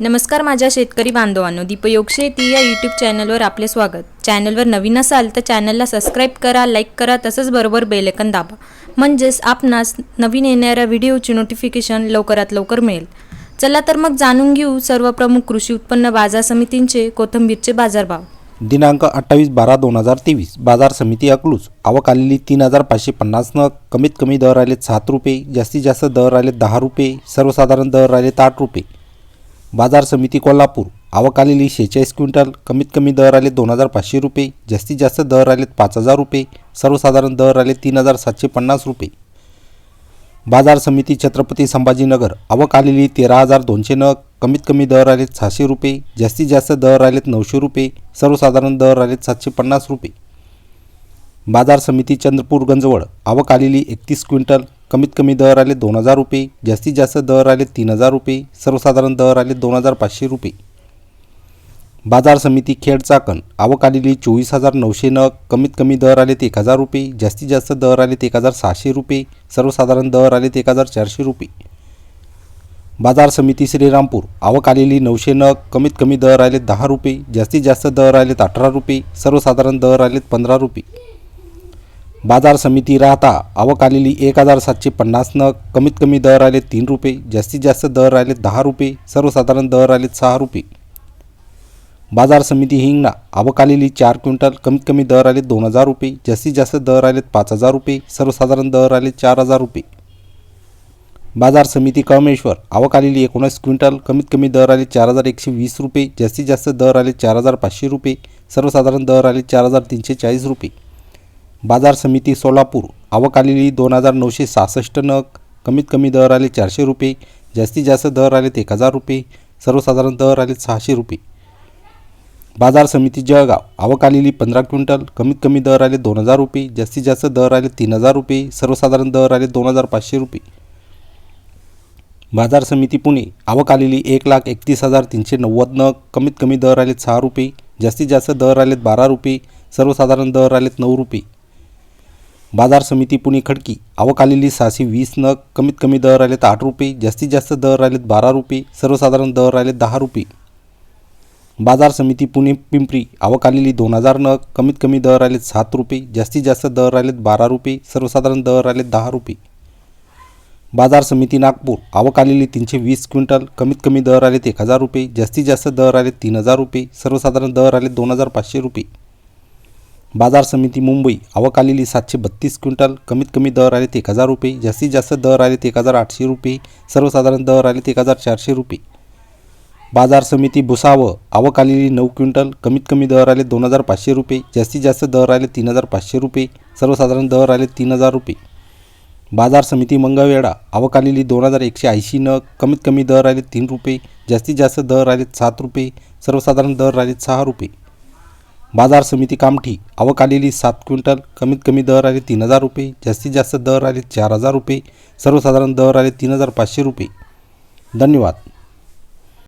नमस्कार माझ्या शेतकरी बांधवांनो दीपयोग शेती या यूट्यूब चॅनलवर आपले स्वागत. चॅनलवर नवीन असाल तर चॅनलला सबस्क्राईब करा लाईक करा तसंच बरोबर बेलेकन दाबा. म्हणजेच आपणास नवीन येणाऱ्या व्हिडिओची नोटिफिकेशन लवकरात लवकर मिळेल. चला तर मग जाणून घेऊ सर्व प्रमुख कृषी उत्पन्न बाजार समितींचे कोथंबीरचे बाजारभाव. दिनांक अठ्ठावीस बारा दोन हजार तेवीस बाजार समिती अकलूज. आवक आलेली तीन हजार पाचशे पन्नास नग कमीत कमी दर आले सात रुपये जास्तीत जास्त दर आले दहा रुपये सर्वसाधारण दर आले आठ रुपये. बाजार समिती कोल्हापूर. आवक आलेली शेहेचाळीस क्विंटल कमीत कमी दर आले दोन हजार पाचशे रुपये जास्तीत जास्त दर आले पाच हजार रुपये सर्वसाधारण दर आले तीन हजार सातशे पन्नास रुपये. बाजार समिती छत्रपती संभाजीनगर आवक आलेली तेरा हजार दोनशे नग कमीत कमी दर आलेत सहाशे रुपये जास्तीत जास्त दर आलेत नऊशे रुपये सर्वसाधारण दर आलेत सातशे पन्नास रुपये. बाजार समिती चंद्रपूर गंजवळ आवक आलेली एकतीस क्विंटल कमीत कमी दर आले दोन हजार रुपये जास्तीत जास्त दर आले तीन हजार रुपये सर्वसाधारण दर आले दोन हजार पाचशे रुपये. बाजार समिती खेड चाकण आवक आलेली चोवीस हजार नऊशे नग कमीत कमी दर आलेत एक हजार रुपये जास्तीत जास्त दर आलेत एक हजार सहाशे रुपये सर्वसाधारण दर आलेत एक हजार चारशे रुपये. बाजार समिती श्रीरामपूर आवक आलेली नऊशे नग कमीत कमी दर आले दहा रुपये जास्तीत जास्त दर आलेत अठरा रुपये सर्वसाधारण दर आलेत पंधरा रुपये. बाजार समिती राहता आवक आलेली एक हजार सातशे पन्नास नग कमीत कमी दर आले तीन रुपये जास्तीत जास्त दर आले दहा रुपये सर्वसाधारण दर आलेत सहा रुपये. बाजार समिती हिंगणा आवक आलेली चार क्विंटल कमीत कमी दर आले दोन हजार रुपये जास्तीत जास्त दर आलेत पाच हजार रुपये सर्वसाधारण दर आले चार हजार रुपये. बाजार समिती कळमेश्वर आवक आलेली एकोणीस क्विंटल कमीत कमी दर आले चार हजार एकशे वीस रुपये जास्तीत जास्त दर आले चार हजार पाचशे रुपये सर्वसाधारण दर आले चार हजार तीनशे चाळीस रुपये. बाजार समिती सोलापूर. आवक आलेली दोन हजार नऊशे सहासष्ट नग. कमीत कमी दर आले चारशे रुपये. जास्तीत जास्त दर आलेत एक हजार रुपये. सर्वसाधारण दर आले सहाशे रुपये. बाजार समिती जळगाव. आवक आलेली पंधरा क्विंटल. कमीत कमी दर आले दोन हजार रुपये. जास्तीत जास्त दर आले तीन हजार रुपये. सर्वसाधारण दर आले दोन हजार पाचशे रुपये. बाजार समिती पुणे. आवक आलेली एक लाख एकतीस हजार तीनशे नव्वद नग. कमीत कमी दर आलेत सहा रुपये. जास्तीत जास्त दर आलेत बारा रुपये. सर्वसाधारण दर आलेत नऊ रुपये. बाजार समिती पुणे खडकी. आवक आलेली सहाशे वीस नग कमीत कमी दर आलेत आठ रुपये जास्तीत जास्त दर आलेत बारा रुपये सर्वसाधारण दर आलेत दहा रुपये. बाजार समिती पुणे पिंपरी आवक आलेली दोन हजार नग कमीत कमी दर आलेत सात रुपये जास्तीत जास्त दर आलेत बारा रुपये सर्वसाधारण दर आलेत दहा रुपये. बाजार समिती नागपूर आवक आलेली तीनशे वीस क्विंटल कमीत कमी दर आलेत एक हजार रुपये जास्तीत जास्त दर आलेत तीन हजार रुपये सर्वसाधारण दर आलेत दोन हजार पाचशे रुपये. बाजार समिती मुंबई आवक आलेली सातशे बत्तीस क्विंटल कमीत कमी दर आलेत एक हजार रुपये जास्तीत जास्त दर आलेत एक हजार आठशे रुपये सर्वसाधारण दर आलेत एक हजार चारशे रुपये. बाजार समिती भुसावळ आवक आलेली नऊ क्विंटल कमीत कमी दर आले दोन हजार पाचशे रुपये जास्तीत जास्त दर आले तीन हजार पाचशे रुपये सर्वसाधारण दर आले तीन हजार रुपये. बाजार समिती मंगळवेढा आवक आलेली दोन हजार एकशे ऐंशी नग कमीत कमी दर आले तीन रुपये जास्तीत जास्त दर आले सात रुपये सर्वसाधारण दर आले सहा रुपये. बाजार समिती कामठी. आवक आलेली सात क्विंटल कमीत कमी दर आले तीन हजार रुपये जास्तीत जास्त दर आले चार हजार रुपये सर्वसाधारण दर आले तीन हजार पाचशे रुपये. धन्यवाद.